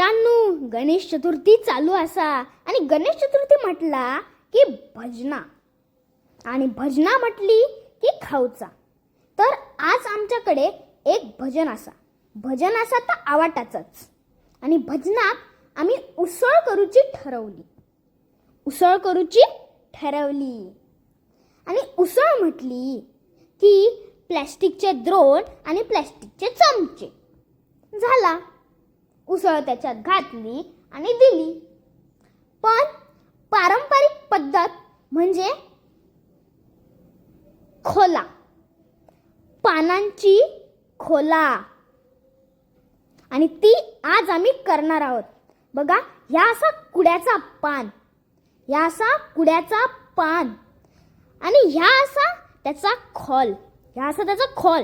मित्रांनो गणेश चतुर्थी चालू असा. आणि गणेश चतुर्थी म्हटला की भजना. आणि भजना म्हटली की खाऊचा. तर आज आमच्याकडे एक भजन असा. भजन असा तर आवाटाचाच. आणि भजनात आम्ही उसळ करूची ठरवली. उसळ करूची ठरवली. आणि उसळ म्हटली की प्लॅस्टिकचे द्रोण आणि प्लॅस्टिकचे चमचे. झाला. उसळ त्याच्यात घातली आणि दिली. पण पारंपरिक पद्धत म्हणजे खोला. पानांची खोला. आणि ती आज आम्ही करणार आहोत. बघा ह्या असा कुड्याचा पान. ह्या असा कुड्याचा पान. आणि ह्या असा त्याचा खोल. ह्या असा त्याचा खोल.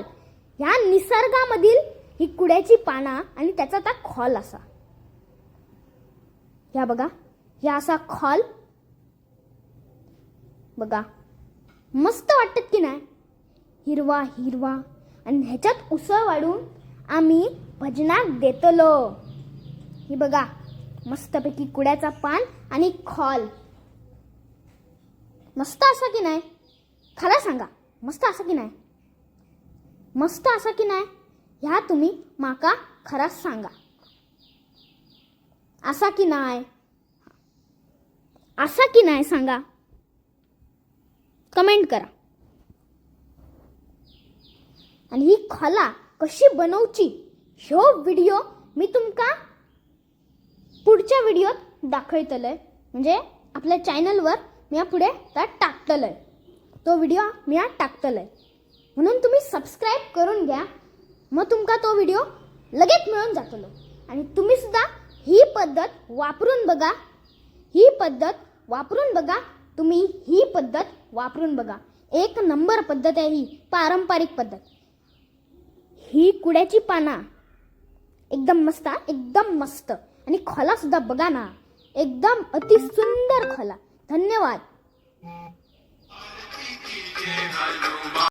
ह्या निसर्गामधील ही कुड्याची पाना आणि त्याचा त्या खोल असा. ह्या बघा ह्या असा खोल. बघा मस्त वाटत की नाही? हिरवा हिरवा. आणि ह्याच्यात उसळ वाढून आम्ही भजनाक देतलो. ही बघा मस्तपैकी कुड्याचा पान आणि खॉल. मस्त असा की नाही? खरं सांगा मस्त असं की नाही? मस्त असा की नाही? ह्या तुम्ही माका खराच सांगा. असा की नाय? असा की नाही सांगा? कमेंट करा. आणि ही खला कशी बनवची ह्यो व्हिडिओ मी तुमका पुढच्या व्हिडिओत दाखवतलंय. म्हणजे आपल्या चॅनलवर मी पुढे त्यात टाकतलंय. तो व्हिडिओ मी आज टाकतलंय. म्हणून तुम्ही सबस्क्राईब करून घ्या. मग तुमका तो व्हिडिओ लगेच मिळून जातलो. आणि तुम्ही सुद्धा ही पद्धत वापरून बघा. ही पद्धत वापरून बघा. तुम्ही ही पद्धत वापरून बघा. एक नंबर पद्धत आहे ही पारंपरिक पद्धत. ही कुड्याची पाना एकदम मस्त एकदम मस्त. आणि खोला सुद्धा बघा ना. एकदम अति सुंदर खोला. धन्यवाद.